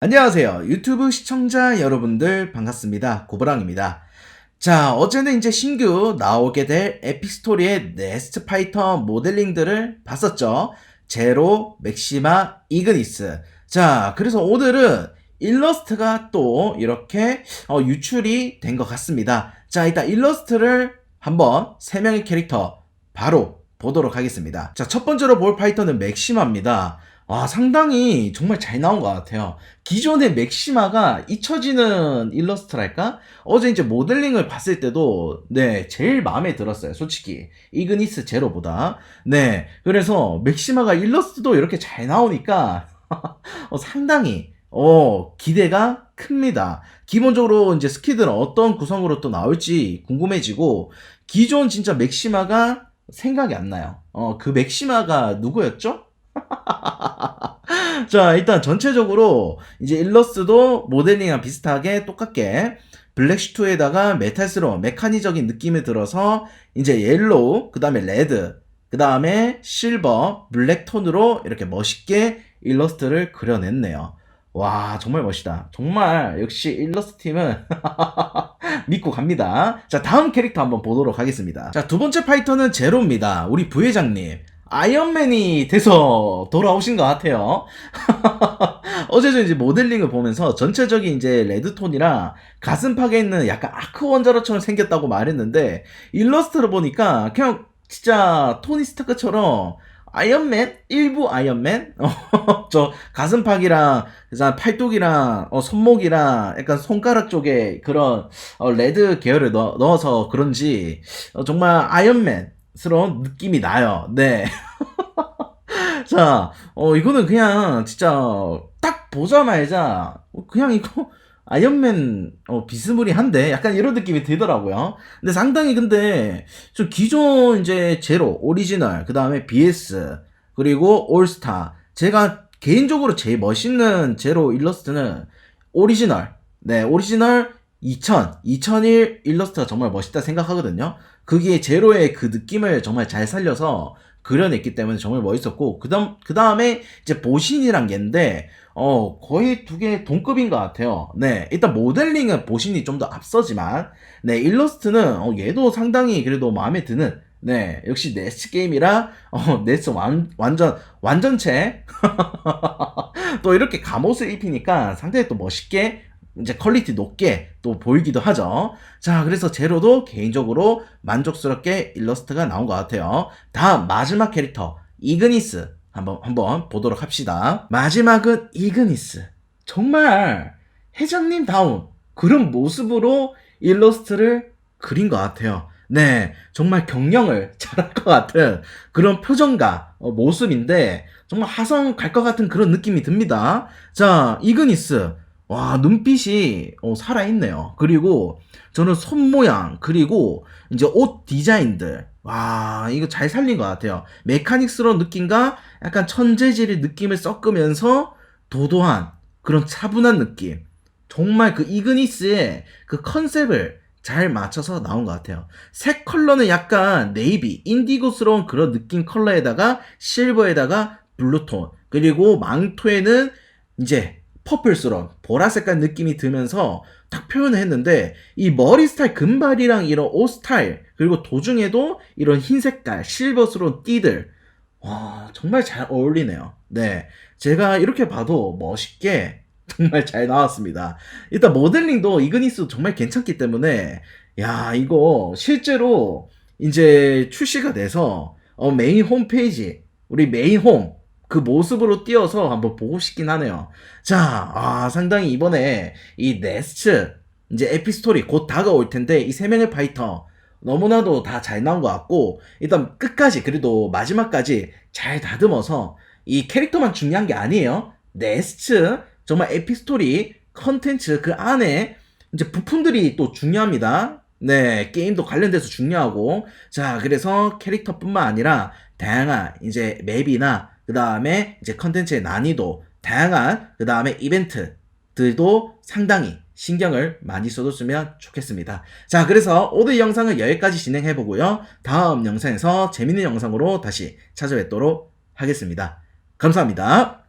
안녕하세요. 유튜브 시청자 여러분들 반갑습니다. 고브랑입니다. 자, 어제는 이제 신규 나오게 될 에픽스토리의 네스트 파이터 모델링들을 봤었죠. 제로, 맥시마, 이그니스. 자, 그래서 오늘은 일러스트가 또 이렇게 어, 유출이 된 것 같습니다. 자, 일단 일러스트를 한번 세 명의 캐릭터 바로 보도록 하겠습니다. 자, 첫 번째로 볼 파이터는 맥시마입니다. 와, 상당히 정말 잘 나온 것 같아요. 기존의 맥시마가 잊혀지는 일러스트랄까? 어제 이제 모델링을 봤을 때도, 네, 제일 마음에 들었어요. 솔직히. 이그니스 제로보다. 네. 그래서 맥시마가 일러스트도 이렇게 잘 나오니까, 어, 상당히, 어, 기대가 큽니다. 기본적으로 이제 스키드는 어떤 구성으로 또 나올지 궁금해지고, 기존 진짜 맥시마가 생각이 안 나요. 어, 그 맥시마가 누구였죠? 자, 일단 전체적으로 이제 일러스트도 모델링이랑 비슷하게 똑같게 블랙슈트에다가 메탈스러운 메카니적인 느낌이 들어서 이제 옐로우, 그 다음에 레드, 그 다음에 실버, 블랙 톤으로 이렇게 멋있게 일러스트를 그려냈네요. 와, 정말 멋있다. 정말 역시 일러스트 팀은 믿고 갑니다. 자, 다음 캐릭터 한번 보도록 하겠습니다. 자, 두 번째 파이터는 제로입니다. 우리 부회장님. 아이언맨이 돼서 돌아오신 것 같아요. 어제도 이제 모델링을 보면서 전체적인 이제 레드톤이랑 가슴팍에 있는 약간 아크 원자로처럼 생겼다고 말했는데 일러스트를 보니까 그냥 진짜 토니 스타크처럼 아이언맨? 일부 아이언맨? 어, 저 가슴팍이랑 그다음 팔뚝이랑 어, 손목이랑 약간 손가락 쪽에 그런 어, 레드 계열을 넣, 넣어서 그런지 어, 정말 아이언맨스러운 느낌이 나요. 네. 자, 어, 이거는 그냥 진짜 딱 보자마자 어, 그냥 이거 아이언맨 어, 비스무리한데 약간 이런 느낌이 들더라고요. 근데 상당히 근데 좀 기존 이제 제로, 오리지널, 그 다음에 BS 그리고 올스타 제가 개인적으로 제일 멋있는 제로 일러스트는 오리지널. 네, 오리지널 2000, 2001 일러스트가 정말 멋있다 생각하거든요. 그게 제로의 그 느낌을 정말 잘 살려서 그려냈기 때문에 정말 멋있었고, 그 다음, 그 다음에 이제 보신이란 게인데, 어, 거의 두 개 동급인 것 같아요. 네, 일단 모델링은 보신이 좀 더 앞서지만, 네, 일러스트는, 어, 얘도 상당히 그래도 마음에 드는, 네, 역시 네스 게임이라, 어, 네스 완, 완전, 완전체. 또 이렇게 갑옷을 입히니까 상당히 또 멋있게 이제 퀄리티 높게 또 보이기도 하죠. 자, 그래서 제로도 개인적으로 만족스럽게 일러스트가 나온 것 같아요. 다음 마지막 캐릭터 이그니스 한번 한번 보도록 합시다. 마지막은 이그니스. 정말 회장님 다운 그런 모습으로 일러스트를 그린 것 같아요. 네, 정말 경영을 잘할 것 같은 그런 표정과 어, 모습인데 정말 하성 갈 것 같은 그런 느낌이 듭니다. 자, 이그니스. 와, 눈빛이 어, 살아있네요. 그리고 저는 손 모양, 그리고 이제 옷 디자인들. 와, 이거 잘 살린 것 같아요. 메카닉스러운 느낌과 약간 천재질의 느낌을 섞으면서 도도한 그런 차분한 느낌. 정말 그 이그니스의 그 컨셉을 잘 맞춰서 나온 것 같아요. 색 컬러는 약간 네이비, 인디고스러운 그런 느낌 컬러에다가 실버에다가 블루톤. 그리고 망토에는 이제 퍼플스러운 보라색깔 느낌이 들면서 딱 표현을 했는데 이 머리 스타일 금발이랑 이런 옷 스타일 그리고 도중에도 이런 흰 색깔 실버스러운 띠들 와 정말 잘 어울리네요. 네 제가 이렇게 봐도 멋있게 정말 잘 나왔습니다. 일단 모델링도 이그니스 정말 괜찮기 때문에 야 이거 실제로 이제 출시가 돼서 어, 메인 홈페이지 우리 메인 홈 그 모습으로 띄어서 한번 보고 싶긴 하네요. 자, 아, 상당히 이번에 이 네스트, 이제 에피스토리 곧 다가올 텐데, 이 세 명의 파이터, 너무나도 다 잘 나온 것 같고, 일단 끝까지, 그래도 마지막까지 잘 다듬어서, 이 캐릭터만 중요한 게 아니에요. 네스트, 정말 에피스토리, 컨텐츠 그 안에, 이제 부품들이 또 중요합니다. 네, 게임도 관련돼서 중요하고, 자, 그래서 캐릭터뿐만 아니라, 다양한 이제 맵이나 그 다음에 이제 컨텐츠의 난이도, 다양한 그 다음에 이벤트 들도 상당히 신경을 많이 써줬으면 좋겠습니다. 자, 그래서 오늘 영상은 여기까지 진행해 보고요. 다음 영상에서 재밌는 영상으로 다시 찾아뵙도록 하겠습니다. 감사합니다.